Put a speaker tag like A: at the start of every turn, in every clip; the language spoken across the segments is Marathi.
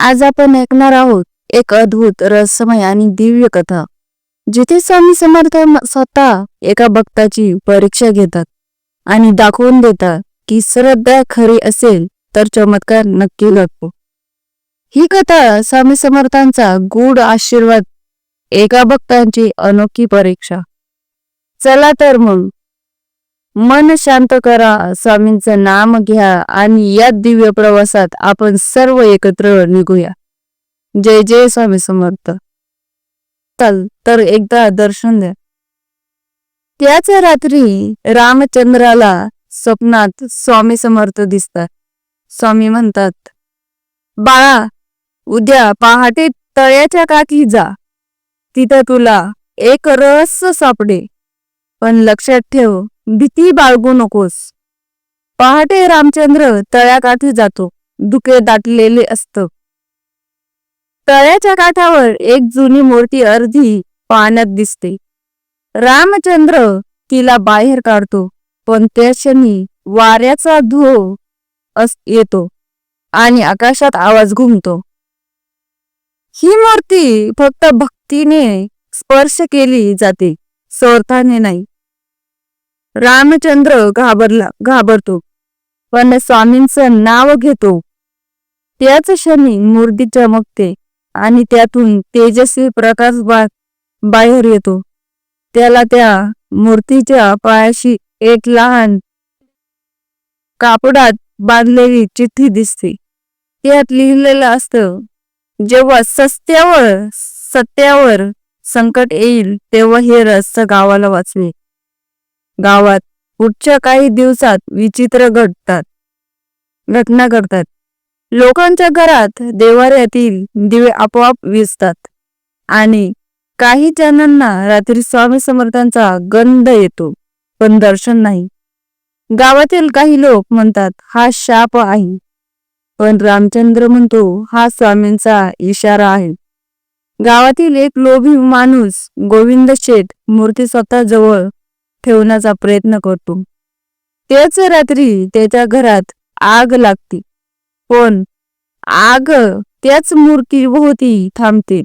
A: आज आपण ऐकणार आहोत एक अद्भुत रहस्यमय आणि दिव्य कथा जिथे स्वामी समर्थ स्वतः एका भक्ताची परीक्षा घेतात आणि दाखवून देतात की श्रद्धा खरी असेल तर चमत्कार नक्की घडतो. ही कथा स्वामी समर्थांचा गूढ आशीर्वाद एका भक्तांची अनोखी परीक्षा. चला तर मग मन शांत करा स्वामींचं नाम घ्या आणि या दिव्य प्रवासात आपण सर्व एकत्र निघूया. जय जय स्वामी समर्थ. चल तर एकदा दर्शन द्या. त्याच रात्री रामचंद्राला स्वप्नात स्वामी समर्थ दिसतात. स्वामी म्हणतात बाळा उद्या पहाटे तळ्याच्या काठी जा. तिथं तुला एक रहस्य सापडे पण लक्षात ठेव भीती बाळगू नकोस. पहाटे रामचंद्र तळ्याकाठी जातो दुके दाटलेले असत. तळ्याच्या काठावर एक जुनी मूर्ती अर्धी पाण्यात दिसते. रामचंद्र तिला बाहेर काढतो पण त्या क्षणी वाऱ्याचा धो अस येतो आणि आकाशात आवाज घुमतो. ही मूर्ती फक्त भक्तीने स्पर्श केली जाते. स्वार्थाने नाही. रामचंद्र घाबरला घाबरतो. पण स्वामींचं नाव घेतो. त्याच क्षणी मूर्ती चमकते आणि त्यातून तेजस्वी प्रकाश बा बाहेर येतो. त्याला त्या मूर्तीच्या पायाशी एक लहान कापडात बांधलेली चिठ्ठी दिसते. त्यात लिहिलेलं असतं जेव्हा सत्यावर सत्यावर संकट येईल तेव्हा हे रहस्य गावाला वाचले गावात पुढच्या काही दिवसात विचित्र घडतात. घटना घडतात. लोकांच्या घरात देवाऱ्यातील दिवे आपोआप विजतात आणि काही जणांना रात्री स्वामी समर्थांचा गंध येतो पण दर्शन नाही. गावातील काही लोक म्हणतात हा शाप आहे. पण रामचंद्र म्हणतो हा स्वामींचा इशारा आहे. गावातील एक लोभी माणूस गोविंद शेठ मूर्ती स्वतः जवळ ठेवण्याचा प्रयत्न करतो. त्याच रात्री त्याच्या घरात आग लागते. पण आग त्याच मूर्तीभोवती थांबते.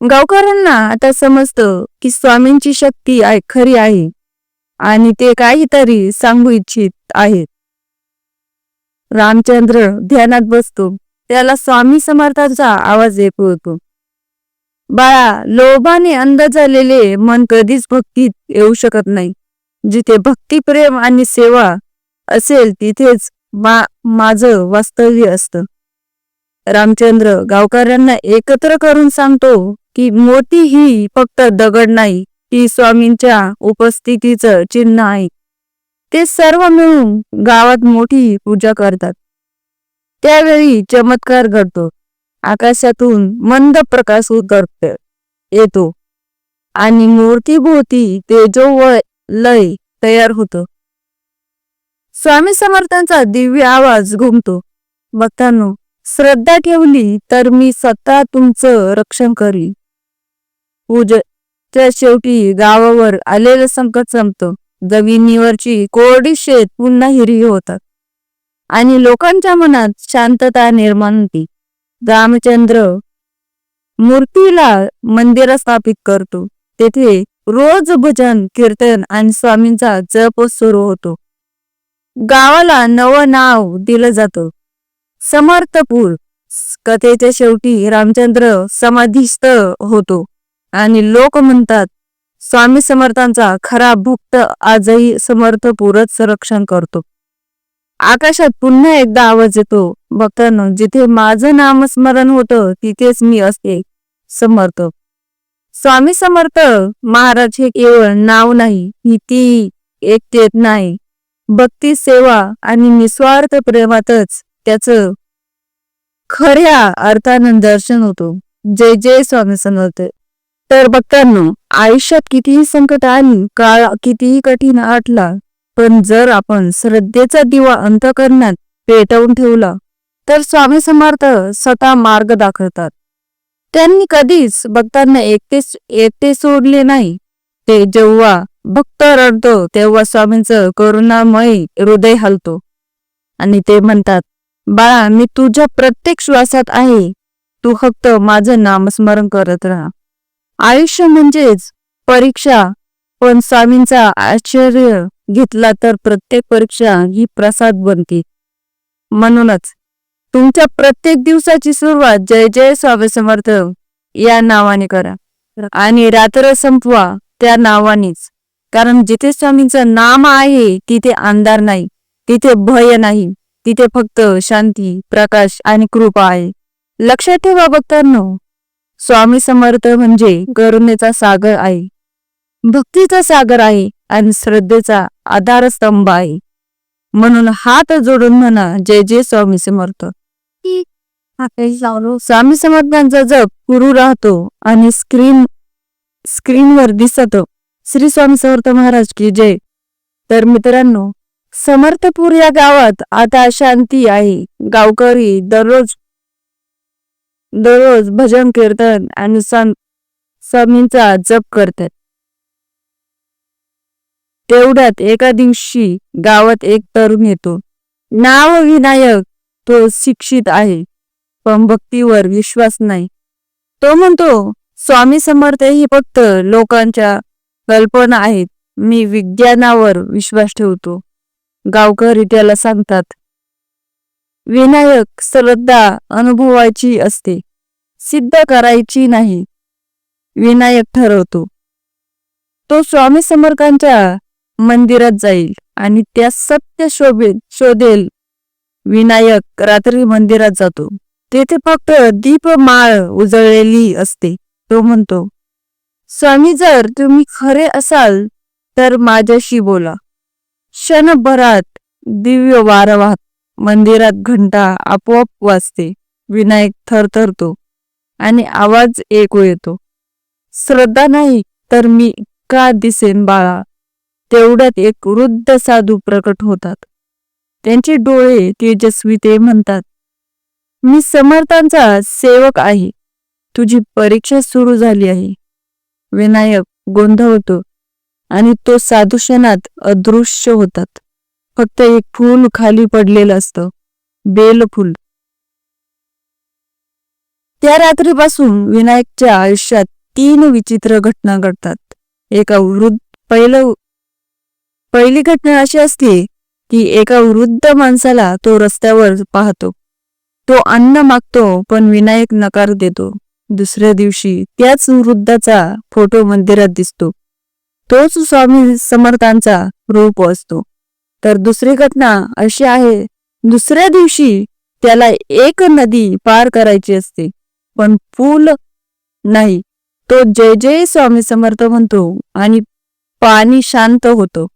A: गावकऱ्यांना आता समजतं की स्वामींची शक्ती खरी आहे आणि ते काहीतरी सांगू इच्छित आहेत. रामचंद्र ध्यानात बसतो. त्याला स्वामी समर्थांचा आवाज ऐकू येतो बाळा लोभाने अंध झालेले मन कधीच भक्तीत येऊ शकत नाही. जिथे भक्ती प्रेम आणि सेवा असेल तिथेच मा माझं वास्तव्य असतं. रामचंद्र गावकऱ्यांना एकत्र करून सांगतो की मोती ही फक्त दगड नाही ती स्वामींच्या उपस्थितीचं चिन्ह आहे. ते सर्व मिळून गावात मोठी पूजा करतात. त्यावेळी चमत्कार घडतो. आकाशातून मंद प्रकाश उतरत येतो. आणि मूर्तीभोवती तेजो व लय तयार होतो. स्वामी समर्थांचा दिव्य आवाज घुमतो. भक्तांनो श्रद्धा ठेवली तर मी स्वतः तुमचं रक्षण करी पूजेच्या शेवटी गावावर आलेलं संकट संपतं. जमिनीवरची कोरडी शेत पुन्हा हिरवी होतात. आणि लोकांच्या मनात शांतता निर्माण होती. रामचंद्र मूर्तीला मंदिर स्थापित करतो. तेथे रोज भजन कीर्तन आणि स्वामींचा जप सुरू होतो. गावाला नवं नाव दिलं जातं. समर्थपूर कथेच्या शेवटी रामचंद्र समाधीस्थ होतो आणि लोक म्हणतात स्वामी समर्थांचा खरा भक्त आजही समर्थपूरच संरक्षण करतो. आकाशात पुन्हा एकदा आवाज येतो. भक्तांनो जिथे माझं नामस्मरण होतं तिथेच मी असते. समर्थ. स्वामी समर्थ महाराज हे केवळ नाव नाही ही ती एक नाही. भक्ती सेवा आणि निस्वार्थ प्रेमातच त्याचं खऱ्या अर्थानं दर्शन होतो. जय जय स्वामी समर्थ. तर भक्तांनो आयुष्यात कितीही संकट आली काळ कितीही कठीण आटला पण जर आपण श्रद्धेचा दिवा अंतकरणात पेटवून ठेवला तर स्वामी समर्थ स्वतः मार्ग दाखवतात. त्यांनी कधीच भक्तांना एकटेच एकटे सोडले नाही. ते जेव्हा भक्त रडतो तेव्हा स्वामींचं करुणामय हृदय हलतो. आणि ते म्हणतात बाळा मी तुझ्या प्रत्येक श्वासात आहे. तू फक्त माझं नामस्मरण करत राहा. आयुष्य म्हणजेच परीक्षा पण स्वामींचा आश्चर्य घेतला तर प्रत्येक परीक्षा ही प्रसाद बनते. म्हणूनच तुमच्या प्रत्येक दिवसाची सुरुवात जय जय स्वामी समर्थ या नावाने करा. आणि रात्र संपवा त्या नावानेच. कारण जिथे स्वामींचं नाम आहे तिथे अंधार नाही तिथे भय नाही तिथे फक्त शांती प्रकाश आणि कृपा आहे. लक्षात ठेवा भक्तांनो स्वामी समर्थ म्हणजे करुणेचा सागर आहे. भक्तीचा सागर आहे आणि श्रद्धेचा आधारस्तंभ आहे. म्हणून हात जोडून म्हणा जय जय स्वामी समर्थ. स्वामी समर्थांचा जप सुरू राहतो आणि स्क्रीन स्क्रीनवर दिसत. श्री स्वामी समर्थ महाराज की जय. तर मित्रांनो समर्थपूर या गावात आता शांती आहे. गावकरी दररोज दररोज भजन कीर्तन आणि स्वाम- स्वामींचा जप करतात. तेवढ्यात एका दिवशी गावात एक तरुण येतो. नाव विनायक तो शिक्षित आहे. पण भक्तीवर विश्वास नाही. तो म्हणतो स्वामी समर्थ ही फक्त लोकांच्या कल्पना आहेत. मी विज्ञानावर विश्वास ठेवतो. गावकरी त्याला सांगतात विनायक श्रद्धा अनुभवायची असते. सिद्ध करायची नाही. विनायक ठरवतो. तो स्वामी समर्थांच्या मंदिरात जाईल आणि त्या सत्य शोभेत शोधेल. विनायक रात्री मंदिरात जातो. तेथे फक्त दीप माळ उजळलेली असते. तो म्हणतो स्वामी जर तुम्ही खरे असाल तर माझ्याशी बोला. क्षणभरात दिव्य वारा वाहत मंदिरात घंटा आपोआप वाजते. विनायक थरथरतो आणि आवाज ऐकू येतो श्रद्धा नाही तर मी का दिसेन बाळा? तेवढ्यात एक वृद्ध साधू प्रकट होतात. त्यांचे डोळे तेजस्वी ते म्हणतात मी समर्थांचा सेवक आहे. तुझी परीक्षा सुरू झाली आहे. विनायक गोंधळतो आणि तो साधू अदृश्य होतात. फक्त एक फूल खाली पडलेलं असतं बेलफूल. त्या रात्रीपासून विनायकच्या आयुष्यात तीन विचित्र घटना घडतात. एका वृद्ध पहिलं पहिली घटना अशी असते की एका वृद्ध माणसाला तो रस्त्यावर पाहतो. तो अन्न मागतो पण विनायक नकार देतो. दुसऱ्या दिवशी त्याच वृद्धाचा फोटो मंदिरात दिसतो. तोच स्वामी समर्थांचा रूप असतो. तर दुसरी घटना अशी आहे दुसऱ्या दिवशी त्याला एक नदी पार करायची असते पण पूल नाही. तो जय जय स्वामी समर्थ म्हणतो आणि पाणी शांत होतं.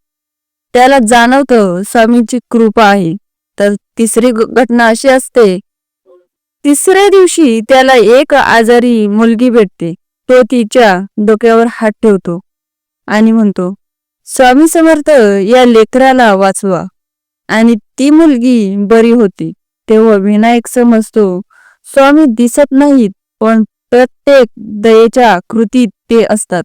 A: त्याला जाणवतं स्वामींची कृपा आहे. तर तिसरी घटना अशी असते. तिसऱ्या दिवशी त्याला एक आजारी मुलगी भेटते. तो तिच्या डोक्यावर हात ठेवतो आणि म्हणतो स्वामी समर्थ या लेकराला वाचवा. आणि ती मुलगी बरी होती. तेव्हा विनायक समजतो स्वामी दिसत नाहीत पण प्रत्येक दयेच्या कृतीत ते असतात.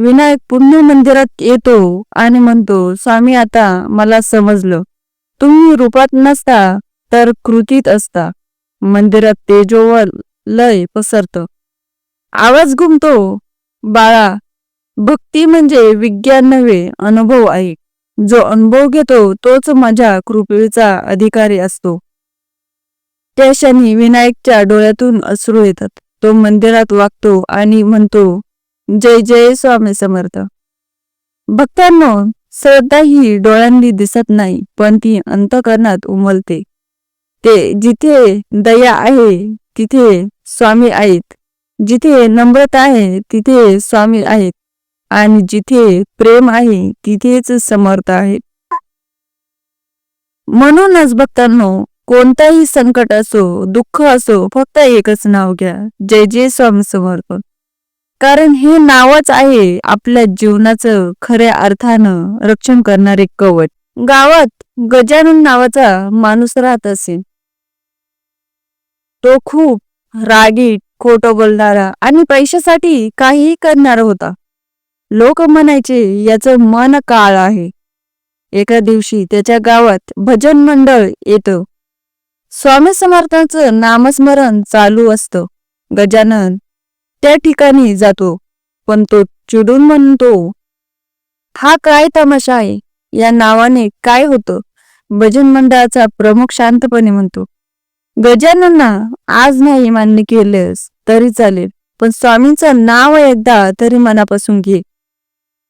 A: विनायक पुन्हा मंदिरात येतो आणि म्हणतो स्वामी आता मला समजलं. तुम्ही रूपात नसता तर कृतीत असता. मंदिरात तेजोवर लय पसरतं. आवाज घुमतो. बाळा भक्ती म्हणजे विज्ञान नव्हे अनुभव आहे. जो अनुभव घेतो तोच माझ्या कृपेचा अधिकारी असतो. त्या क्षणी विनायकच्या डोळ्यातून अश्रू येतात. तो मंदिरात वागतो आणि म्हणतो जय जय स्वामी समर्थ. भक्तांनो श्रद्धा ही डोळ्यांनी दिसत नाही पण ती अंतकरणात उमलते. ते जिथे दया आहे तिथे स्वामी आहेत. जिथे नम्रता आहे तिथे स्वामी आहेत. आणि जिथे प्रेम आहे तिथेच समर्थ आहेत म्हणूनच भक्तांनो कोणताही संकट असो दुःख असो फक्त एकच नाव घ्या. जय जय स्वामी समर्थ. कारण हे नावच आहे आपल्या जीवनाचं खऱ्या अर्थानं रक्षण करणारे कवच. गावात गजानन नावाचा माणूस राहत असेल तो खूप रागीट खोटं बोलणारा आणि पैशासाठी काहीही करणारा होता. लोक म्हणायचे याचं मन काळ आहे. एका दिवशी त्याच्या गावात भजन मंडळ येतं. स्वामी समर्थांचं नामस्मरण चालू असतं. गजानन त्या ठिकाणी जातो पण तो चिडून म्हणतो हा काय तमाशा आहे? या नावाने काय होतं? भजन मंडळाचा प्रमुख शांतपणे म्हणतो गजाननना आज नाही मान्य केलंस तरी चालेल पण स्वामींचं नाव एकदा तरी मनापासून घे.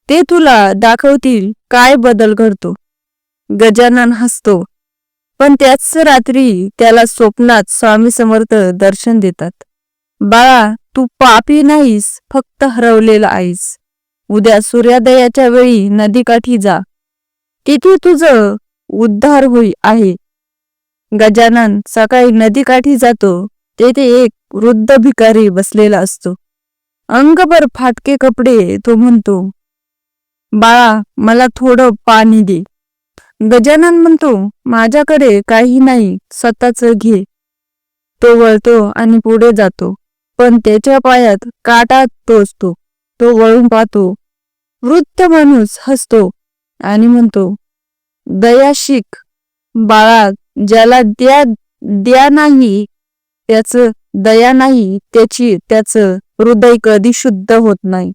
A: ते तुला दाखवतील काय बदल घडतो. गजानन हसतो पण त्याच रात्री त्याला स्वप्नात स्वामी समर्थ दर्शन देतात. बाळा तू पापी नाहीस फक्त हरवलेला आईस उद्या सूर्योदयाच्या वेळी नदीकाठी जा. तिथे तुझं उद्धार होई आहे. गजानन सकाळी नदीकाठी जातो तेथे एक वृद्ध भिकारी बसलेला असतो. अंगभर फाटके कपडे तो म्हणतो बाळा मला थोडं पाणी दे. गजानन म्हणतो माझ्याकडे काही नाही स्वतःच घे. तो वळतो आणि पुढे जातो. पण त्याच्या पायात काटा टोचतो. तो वळून पाहतो. वृद्ध माणूस हसतो आणि म्हणतो दया शिक. बाळा ज्याला द्या द्या नाही त्याच दया नाही त्याची त्याच हृदय कधी शुद्ध होत नाही.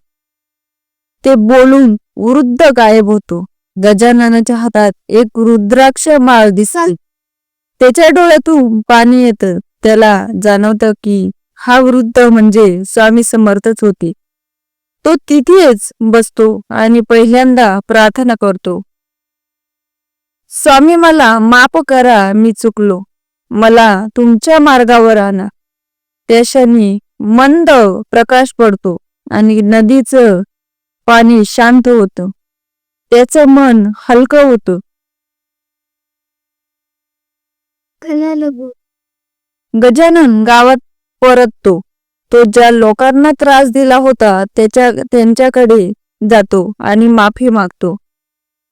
A: ते बोलून वृद्ध गायब होतो. गजाननाच्या हातात एक रुद्राक्ष माळ दिसाल त्याच्या डोळ्यातून पाणी येतं. त्याला जाणवतं की हा वृद्ध म्हणजे स्वामी समर्थच होते. तो तिथेच बसतो आणि पहिल्यांदा प्रार्थना करतो. स्वामी मला माफ करा मी चुकलो. मला तुमच्या मार्गावर आणा. त्या क्षणी मंद प्रकाश पडतो आणि नदीचं पाणी शांत होतं. त्याचं मन हलकं होतं. गजानन गावात परततो तो ज्या लोकांना त्रास दिला होता त्याच्या त्यांच्याकडे जातो आणि माफी मागतो.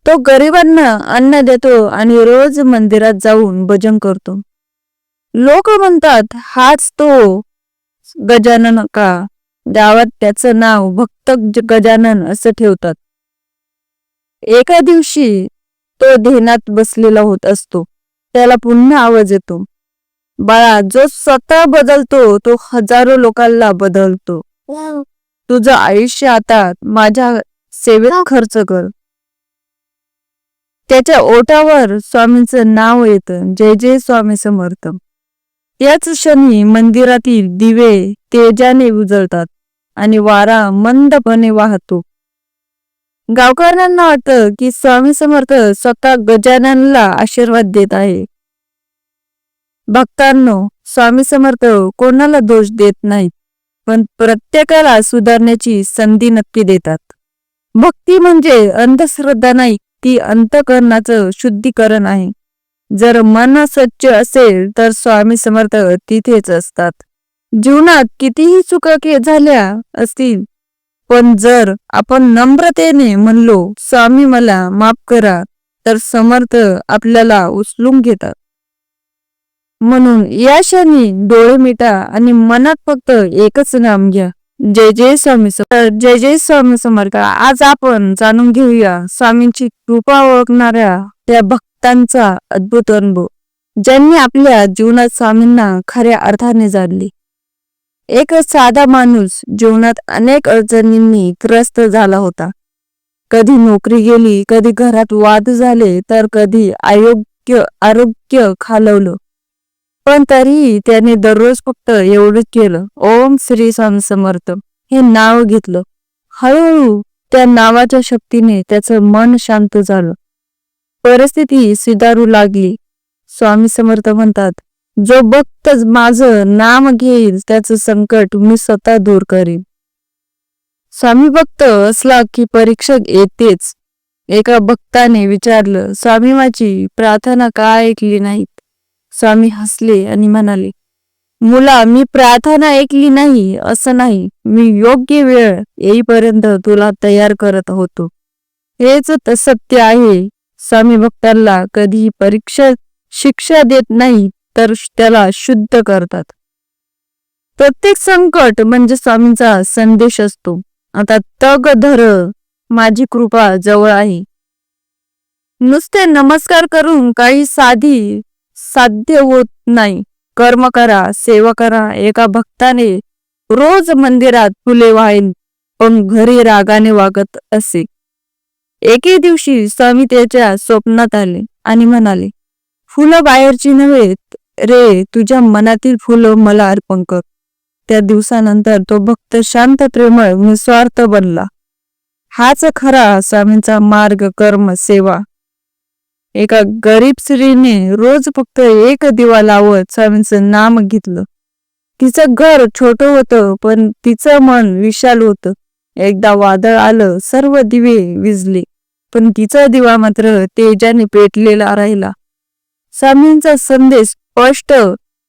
A: तो गरिबांना अन्न देतो आणि रोज मंदिरात जाऊन भजन करतो. लोक म्हणतात हाच तो गजानन का? गावात त्याचं नाव भक्त गजानन असं ठेवतात. एका दिवशी तो ध्यानात बसलेला होत असतो. त्याला पुन्हा आवाज येतो. बाळा जो स्वतः बदलतो तो हजारो लोकांना बदलतो. तुझं आयुष्य आता माझ्या सेवेत खर्च कर. त्याच्या ओटावर स्वामींचं नाव येतं. जय जय स्वामी समर्थ. त्याच क्षणी मंदिरातील दिवे तेजाने उजळतात आणि वारा मंदपणे वाहतो. गावकऱ्यांना वाटतं की स्वामी समर्थ स्वतः गजाननला आशीर्वाद देत आहे. भक्तांनो स्वामी समर्थ हो, कोणाला दोष देत नाहीत पण प्रत्येकाला सुधारण्याची संधी नक्की देतात. भक्ती म्हणजे अंधश्रद्धा नाही ती अंतकरणाचं शुद्धीकरण आहे. जर मन स्वच्छ असेल तर स्वामी समर्थ तिथेच असतात. जीवनात कितीही चुका झाल्या असतील पण जर आपण नम्रतेने म्हणलो स्वामी मला माफ करा तर समर्थ आपल्याला उचलून घेतात. म्हणून या क्षणी डोळे मिटा आणि मनात फक्त एकच नाम घ्या. जय जय स्वामी जय जय स्वामी समर्थ. आज आपण जाणून घेऊया स्वामींची कृपा ओळखणाऱ्या त्या भक्तांचा अद्भुत अनुभव ज्यांनी आपल्या जीवनात स्वामींना खऱ्या अर्थाने जाणले. एक साधा माणूस जीवनात अनेक अडचणींनी ग्रस्त झाला होता. कधी नोकरी गेली कधी घरात वाद झाले तर कधी अयोग्य आरोग्य खालवलं. पण तरीही त्याने दररोज फक्त एवढंच केलं. ओम श्री स्वामी समर्थ. हे नाव घेतलं. हळूहळू त्या नावाच्या शक्तीने त्याचं मन शांत झालं. परिस्थिती सुधारू लागली. स्वामी समर्थ म्हणतात जो भक्त माझं नाम घेईल त्याचं संकट मी स्वतः दूर करीन. स्वामी भक्त असला की परीक्षक येतेच. एका भक्ताने विचारलं स्वामी माझी प्रार्थना का ऐकली नाहीत? स्वामी हसले आणि म्हणाले मुला मी प्रार्थना ऐकली नाही असं नाही. मी योग्य वेळ येईपर्यंत तुला तयार करत होतो. हेच सत्य आहे. स्वामी भक्तांना कधी परीक्षा शिक्षा देत नाही तर त्याला शुद्ध करतात. प्रत्येक संकट म्हणजे स्वामींचा संदेश असतो. आता तग धर माझी कृपा जवळ आहे. नुसते नमस्कार करून काही साधी साध्य होत नाही. कर्म करा सेवा करा एका भक्ताने रोज मंदिरात फुले वाहिन पण घरी रागाने वागत असे. एके दिवशी स्वामी त्याच्या स्वप्नात आले आणि म्हणाले फुलं बाहेरची नव्हे रे तुझ्या मनातील फुलं मला अर्पण कर. त्या दिवसानंतर तो भक्त शांत प्रेमळ निस्वार्थ बनला. हाच खरा स्वामींचा मार्ग कर्म सेवा. एका गरीब स्त्रीने रोज फक्त एक दिवा लावत स्वामींचं नाम घेतलं. तिचं घर छोट होतं पण तिचं मन विशाल होतं. एकदा वादळ आलं सर्व दिवे विजले. पण तिचा दिवा मात्र तेजाने पेटलेला राहिला. स्वामींचा संदेश स्पष्ट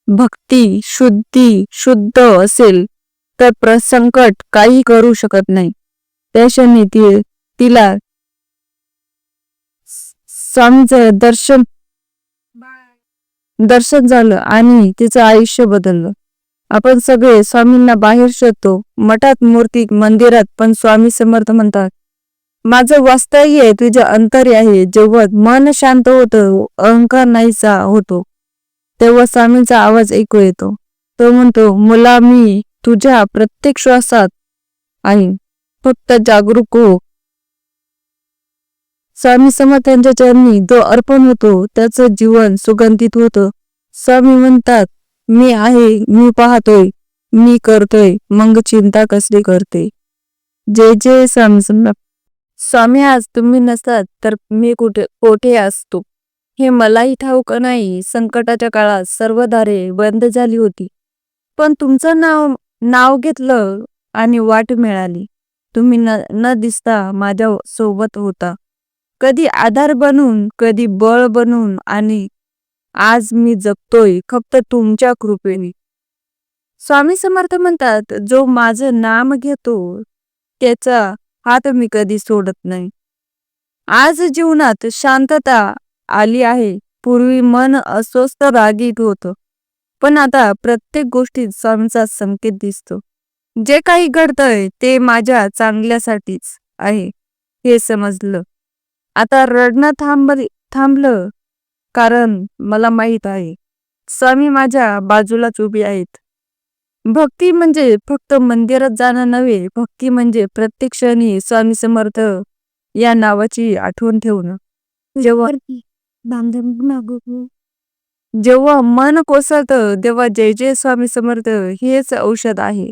A: भक्ती शुद्धी शुद्ध असेल तर प्रसंकट काही करू शकत नाही. त्या क्षणी ती तिला स्वामीचं दर्शन दर्शन झालं आणि तिचं आयुष्य बदललं. आपण सगळे स्वामींना बाहेर शोधतो. मठात मूर्ती मंदिरात पण स्वामी समर्थ म्हणतात. माझं वास्तव्य तुझ्या अंतरी आहे. जेव्हा मन शांत होतं अहंकार नाहीसा होतो. तेव्हा स्वामींचा आवाज ऐकू येतो. तो म्हणतो मुला मी तुझ्या प्रत्येक श्वासात आहे. फक्त जागरूक हो. स्वामी समर्थांच्या चरणी जो अर्पण होतो त्याचं जीवन सुगंधित होतं. स्वामी म्हणतात मी आहे मी पाहतोय मी करतोय मग चिंता कसली करते? जे जे स्वामी समर्थ. स्वामी आज तुम्ही नसतात तर मी कुठे कोठे असतो? हे मलाही ठाऊक नाही संकटाच्या काळात सर्व दारे बंद झाली होती. पण तुमचं नाव नाव घेतलं आणि वाट मिळाली. तुम्ही न न दिसता माझ्या सोबत होता. कधी आधार बनून कधी बळ बनून आणि आज मी जगतोय फक्त तुमच्या कृपेने. स्वामी समर्थ म्हणतात जो माझं नाम घेतो त्याचा हात मी कधी सोडत नाही. आज जीवनात शांतता आली आहे. पूर्वी मन अस्वस्थ रागीत होतं. पण आता प्रत्येक गोष्टीत स्वामीचा संकेत दिसतो. जे काही घडतंय ते माझ्या चांगल्यासाठीच आहे हे समजलं. आता रडणं थांब थांबलं कारण मला माहीत आहे स्वामी माझ्या बाजूलाच उभी आहेत. भक्ती म्हणजे फक्त मंदिरात जाणं नव्हे भक्ती म्हणजे प्रत्येक क्षणी स्वामी समर्थ या नावाची आठवण ठेवणं. जेव्हा जेव्हा मन कोसळतं तेव्हा जय जय स्वामी समर्थ हेच औषध आहे.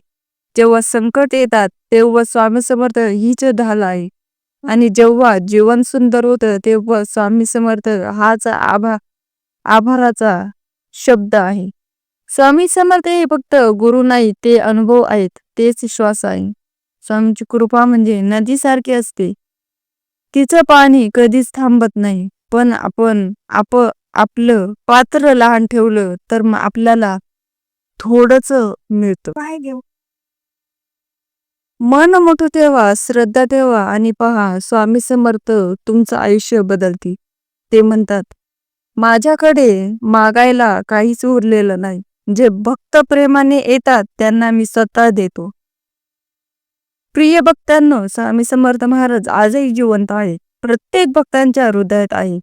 A: जेव्हा संकट येतात तेव्हा स्वामी समर्थ हीच ढाल आहे. आणि जेव्हा जीवन सुंदर होतं तेव्हा स्वामी समर्थ हाच आभा आभाराचा शब्द आहे. स्वामी समर्थ हे फक्त गुरु नाही ते अनुभव आहेत तेच श्वास आहे. स्वामीची कृपा म्हणजे नदीसारखी असते. तिचं पाणी कधीच थांबत नाही पण आपण आप आपलं पात्र लहान ठेवलं तर मग आपल्याला थोडंच मिळतं. काय घेऊ. मन मोठं ठेवा श्रद्धा ठेवा आणि पहा स्वामी समर्थ तुमचं आयुष्य बदलती ते म्हणतात माझ्याकडे मागायला काहीच उरलेलं नाही. जे भक्त प्रेमाने येतात त्यांना मी स्वतः देतो. प्रिय भक्तांनो स्वामी समर्थ महाराज आजही जिवंत आहे प्रत्येक भक्तांच्या हृदयात आहे.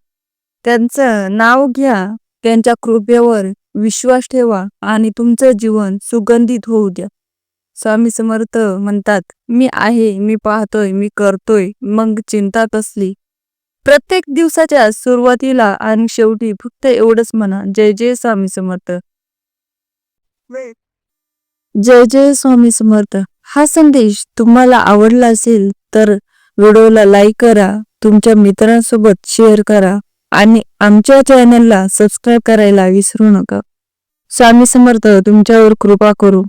A: त्यांचं नाव घ्या त्यांच्या कृपेवर विश्वास ठेवा आणि तुमचं जीवन सुगंधित होऊ द्या. स्वामी समर्थ म्हणतात मी आहे मी पाहतोय मी करतोय मग चिंता कसली? प्रत्येक दिवसाच्या सुरुवातीला आणि शेवटी फक्त एवढंच म्हणा जय जय स्वामी समर्थ. जय जय स्वामी समर्थ. हा संदेश तुम्हाला आवडला असेल तर व्हिडिओला लाईक करा तुमच्या मित्रांसोबत शेअर करा आणि आमच्या चॅनलला सबस्क्राईब करायला विसरू नका. स्वामी समर्थ तुमच्यावर कृपा करू.